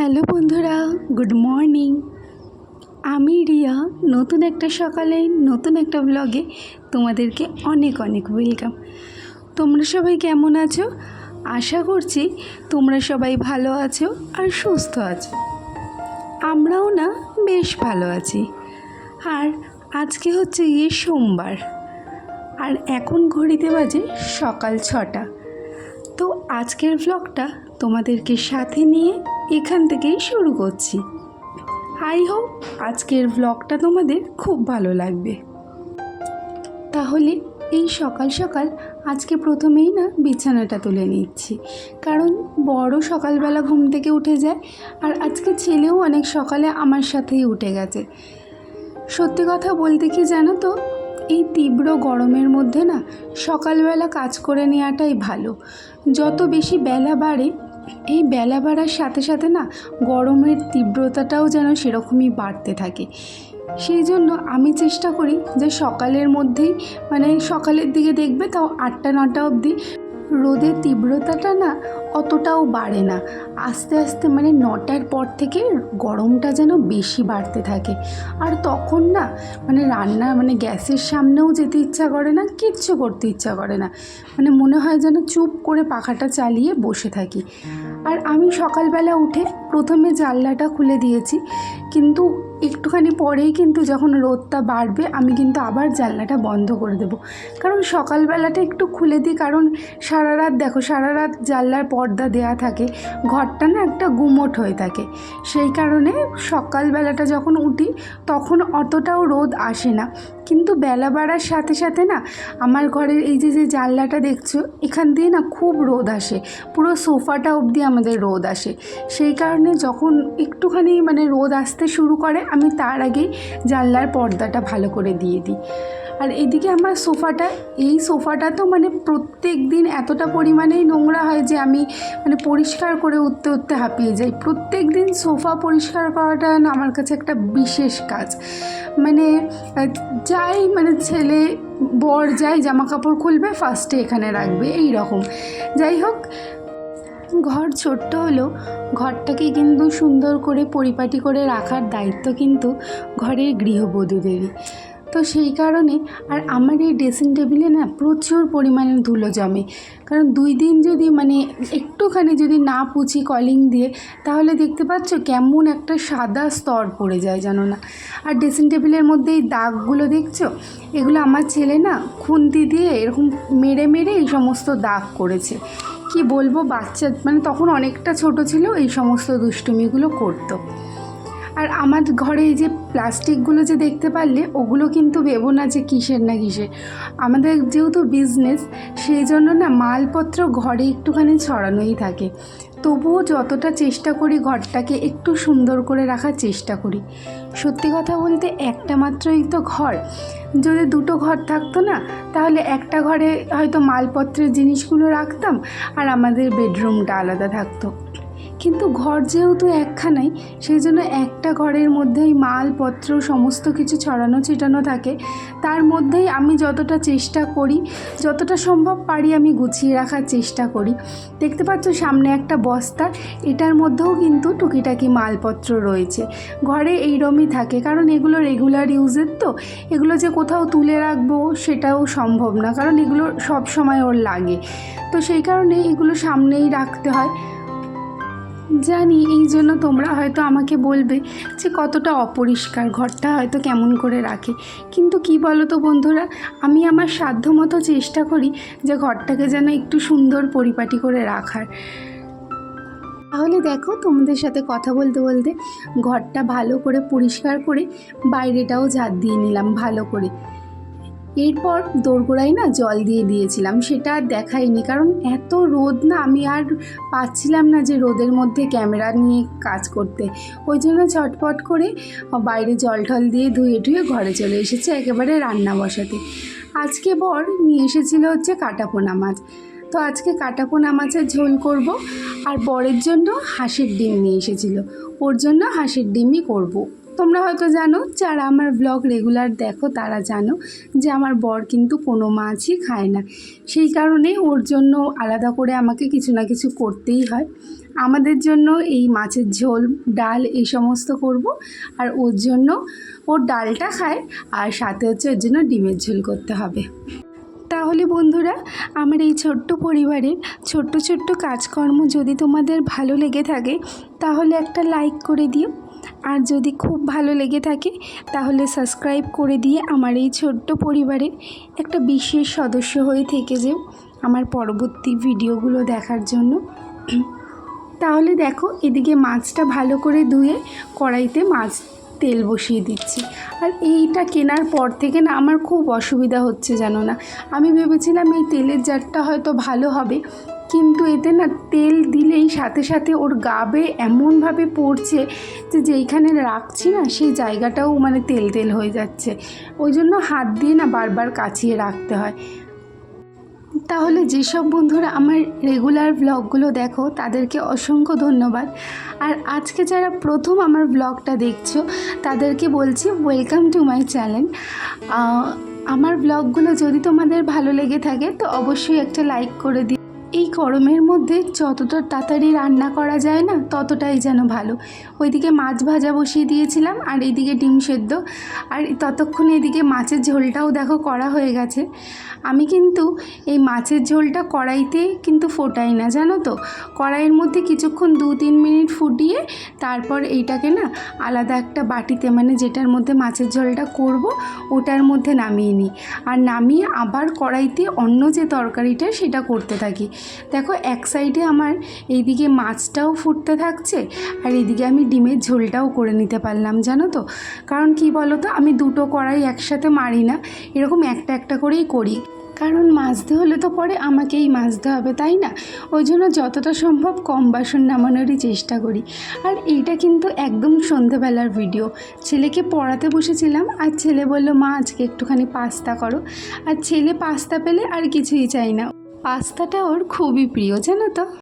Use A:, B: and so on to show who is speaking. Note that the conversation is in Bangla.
A: হ্যালো বন্ধুরা, গুড মর্নিং। আমি রিয়া, নতুন একটা সকালে, নতুন একটা ব্লগে তোমাদেরকে অনেক অনেক ওয়েলকাম তোমরা সবাই কেমন আছো? আশা করছি তোমরা সবাই ভালো আছো আর সুস্থ আছো। আমরাও না বেশ ভালো আছি। আর আজকে হচ্ছে গিয়ে সোমবার। আর এখন ঘড়িতে বাজে সকাল ছটা। তো আজকের ভ্লগটা তোমাদেরকে সাথে নিয়ে এখান থেকেই শুরু করছি। আই হোপ আজকের ভ্লগটা তোমাদের খুব ভালো লাগবে। তাহলে এই সকাল সকাল আজকে প্রথমেই না বিছানাটা তুলে নিচ্ছি। কারণ বড় সকালবেলা ঘুম থেকে উঠে যায় আর আজকে ছেলেও অনেক সকালে আমার সাথেই উঠে গেছে। সত্যি কথা বলতে কি জানো তো? এই তীব্র গরমের মধ্যে না সকালবেলা কাজ করে নেওয়াটাই ভালো। যত বেশি বেলা বাড়ে, এই বেলা বাড়ার সাথে সাথে না গরমের তীব্রতাটাও যেন সেরকমই বাড়তে থাকে। সেই জন্য আমি চেষ্টা করি যে সকালের মধ্যেই মানে সকালের দিকে দেখবে তাও আটটা নটা অবধি রোদের তীব্রতাটা না অতটাও বাড়ে না। আস্তে আস্তে মানে নটার পর থেকে গরমটা যেন বেশি বাড়তে থাকে। আর তখন না মানে রান্না মানে গ্যাসের সামনেও যেতে ইচ্ছা করে না, কিচ্ছু করতে ইচ্ছা করে না। মানে মনে হয় যেন চুপ করে পাখাটা চালিয়ে বসে থাকি। আর আমি সকালবেলা উঠে প্রথমে জানলাটা খুলে দিয়েছি, কিন্তু একটুখানি পরেই কিন্তু যখন রোদটা বাড়বে, আমি কিন্তু আবার জানলাটা বন্ধ করে দেব। কারণ সকালবেলাটা একটু খুলে দিই, কারণ সারা রাত দেখো সারা রাত জানলার পর্দা দেয়া থাকে, ঘরটা না একটা গুমোট হয়ে থাকে। সেই কারণে সকালবেলাটা যখন উঠি, তখন অতটাও রোদ আসে না। কিন্তু বেলা বাড়ার সাথে সাথে না আমার ঘরের এই যে যে জানলাটা দেখছ, এখান দিয়ে না খুব রোদ আসে। পুরো সোফাটা অবধি আমাদের রোদ আসে। সেই কারণে যখন একটুখানি মানে রোদ আসতে শুরু করে, আমি তার আগেই জানলার পর্দাটা ভালো করে দিয়ে দিই। আর এদিকে আমার সোফাটা, এই সোফাটা তো মানে প্রত্যেক দিন এতটা পরিমাণেই নোংরা হয় যে আমি মানে পরিষ্কার করে উঠতে উঠতে হাঁপিয়ে যাই। প্রত্যেক দিন সোফা পরিষ্কার করাটা আমার কাছে একটা বিশেষ কাজ। মানে যাই মানে ছেলে, বর যাই জামা কাপড় খুলবে ফার্স্টে এখানে রাখবে এই রকম যাই হোক, ঘর ছোট্ট হলেও ঘরটাকে কিন্তু সুন্দর করে পরিপাটি করে রাখার দায়িত্ব কিন্তু ঘরের গৃহবধূদেরই। তো সেই কারণে আর আমার এই ড্রেসিং টেবিলে না প্রচুর পরিমাণে ধুলো জমে। কারণ দুই দিন যদি মানে একটুখানি যদি না পুছি কলিং দিয়ে, তাহলে দেখতে পাচ্ছ কেমন একটা সাদা স্তর পড়ে যায় জানো না। আর ড্রেসিং টেবিলের মধ্যে এই দাগগুলো দেখছ? এগুলো আমার ছেলে না খুন্তি দিয়ে এরকম মেরে মেরে এই সমস্ত দাগ করেছে। কি বলব, বাচ্চা মানে তখন অনেকটা ছোট ছিল, এই সমস্ত দুষ্টুমিগুলো করতো। আর আমার ঘরে এই যে প্লাস্টিকগুলো যে দেখতে পারলে, ওগুলো কিন্তু ভেবো না যে কিসের না কিসের। আমাদের যেহেতু বিজনেস সেই জন্য না মালপত্র ঘরে একটুখানি ছড়ানোই থাকে। তবুও যতটা চেষ্টা করি ঘরটাকে একটু সুন্দর করে রাখার চেষ্টা করি। সত্যি কথা বলতে একটা মাত্রই তো ঘর। যদি দুটো ঘর থাকতো না, তাহলে একটা ঘরে হয়তো মালপত্রের জিনিসগুলো রাখতাম আর আমাদের বেডরুমটা আলাদা থাকতো। কিন্তু ঘর যেহেতু একখানাই সেই জন্য একটা ঘরের মধ্যেই মালপত্র, সমস্ত কিছু ছড়ানো ছিটানো থাকে। তার মধ্যেই আমি যতটা চেষ্টা করি, যতটা সম্ভব পারি আমি গুছিয়ে রাখার চেষ্টা করি। দেখতে পাচ্ছ সামনে একটা বস্তা, এটার মধ্যেও কিন্তু টুকিটাকি মালপত্র রয়েছে। ঘরে এইরমই থাকে, কারণ এগুলো রেগুলার ইউজের তো। এগুলো যে কোথাও তুলে রাখব সেটাও সম্ভব না, কারণ এগুলো সব সময় ওর লাগে। তো সেই কারণে এগুলো সামনেই রাখতে হয়। জানি, এই জন্য তোমরা হয়তো আমাকে বলবে যে কতটা অপরিষ্কার, ঘরটা হয়তো কেমন করে রাখে। কিন্তু কি বলো তো বন্ধুরা, আমি আমার সাধ্যমতো চেষ্টা করি যে ঘরটাকে যেন একটু সুন্দর পরিপাটি করে রাখার। তাহলে দেখো, তোমাদের সাথে কথা বলতে বলতে ঘরটা ভালো করে পরিষ্কার করে বাইরেটাও ঝাড় দিয়ে নিলাম, ভালো করে। এরপর দোরগোড়ায় না জল দিয়ে দিয়েছিলাম, সেটা আর দেখাইনি কারণ এত রোদ না, আমি আর পাচ্ছিলাম না যে রোদের মধ্যে ক্যামেরা নিয়ে কাজ করতে। ওই জন্য চটপট করে বাইরে জল টল দিয়ে ধুয়ে ধুয়ে ঘরে চলে এসেছে একেবারে রান্না বসাতে। আজকে বর নিয়ে এসেছিল হচ্ছে কাটাপোনা মাছ। তো আজকে কাটাপোনা মাছের ঝোল করব আর বরের জন্য হাঁসের ডিম নিয়ে এসেছিল। ওর জন্য হাঁসের ডিমই করব। তোমরা হয়তো জানো, যারা আমার ব্লগ রেগুলার দেখো তারা জানো যে আমার বর কিন্তু কোনো মাছই খায় না। সেই কারণে ওর জন্য আলাদা করে আমাকে কিছু না কিছু করতেই হয়। আমাদের জন্য এই মাছের ঝোল, ডাল এই সমস্ত করব আর ওর জন্য ওর ডালটা খায় আর সাথে হচ্ছে ওর জন্য ডিমের ঝোল করতে হবে। তাহলে বন্ধুরা, আমার এই ছোট্ট পরিবারের ছোট্ট ছোট্ট কাজকর্ম যদি তোমাদের ভালো লেগে থাকে, তাহলে একটা লাইক করে দিও। আর যদি খুব ভালো লেগে থাকে, তাহলে সাবস্ক্রাইব করে দিয়ে আমার এই ছোট্ট পরিবারের একটা বিশেষ সদস্য হয়ে থেকে যেও আমার পরবর্তী ভিডিওগুলো দেখার জন্য। তাহলে দেখো, এদিকে মাছটা ভালো করে ধুয়ে কড়াইতে মাছ, তেল বসিয়ে দিচ্ছি। আর এইটা কেনার পর থেকে না আমার খুব অসুবিধা হচ্ছে, জানো না। আমি ভেবেছিলাম এই তেলের জারটা হয়তো ভালো হবে কিন্তু এতে না তেল দিলেই সাথে সাথে ওর গাবে এমনভাবে পড়ছে যে যেইখানে রাখছি না সেই জায়গাটাও মানে তেল তেল হয়ে যাচ্ছে। ওই জন্য হাত দিয়ে না বারবার কাছিয়ে রাখতে হয়। তাহলে যেসব বন্ধুরা আমার রেগুলার ব্লগগুলো দেখো, তাদেরকে অসংখ্য ধন্যবাদ। আর আজকে যারা প্রথম আমার ব্লগটা দেখছ, তাদেরকে বলছি ওয়েলকাম টু মাই চ্যানেল আমার ব্লগগুলো যদি তোমাদের ভালো লেগে থাকে, তো অবশ্যই একটা লাইক করে দিও। এই গরমের মধ্যে যতটা তাড়াতাড়ি রান্না করা যায় না, ততটাই যেন ভালো। ওইদিকে মাছ ভাজা বসিয়ে দিয়েছিলাম আর এইদিকে ডিম সেদ্ধ। আর ততক্ষণে এদিকে মাছের ঝোলটাও দেখো করা হয়ে গেছে। আমি কিন্তু এই মাছের ঝোলটা কড়াইতে কিন্তু ফোটাই না, জানো তো? কড়াইয়ের মধ্যে কিছুক্ষণ দু তিন মিনিট ফুটিয়ে তারপর এইটাকে না আলাদা একটা বাটিতে মানে যেটার মধ্যে মাছের ঝোলটা করব, ওটার মধ্যে নামিয়ে নিই। আর নামিয়ে আবার কড়াইতে অন্য যে তরকারিটা সেটা করতে থাকি। দেখো এক সাইডে আমার এইদিকে মাছটাও ফুটতে থাকছে আর এদিকে আমি ডিমের ঝোলটাও করে নিতে পারলাম, জানো তো? কারণ কি বলো তো আমি দুটো কড়াই একসাথে মারি না, এরকম একটা একটা করেই করি। কারণ মাজতে হলে তো পরে আমাকেই মাজতে হবে, তাই না? ওই জন্য যতটা সম্ভব কম বাসন নামানোরই চেষ্টা করি। আর এইটা কিন্তু একদম সন্ধেবেলার ভিডিও। ছেলেকে পড়াতে বসেছিলাম, আর ছেলে বলল, মা, আজকে একটুখানি পাস্তা করো। আর ছেলে পাস্তা পেলে আর কিছুই চাই না। পাস্তাটা ওর খুবই প্রিয় জানো তো।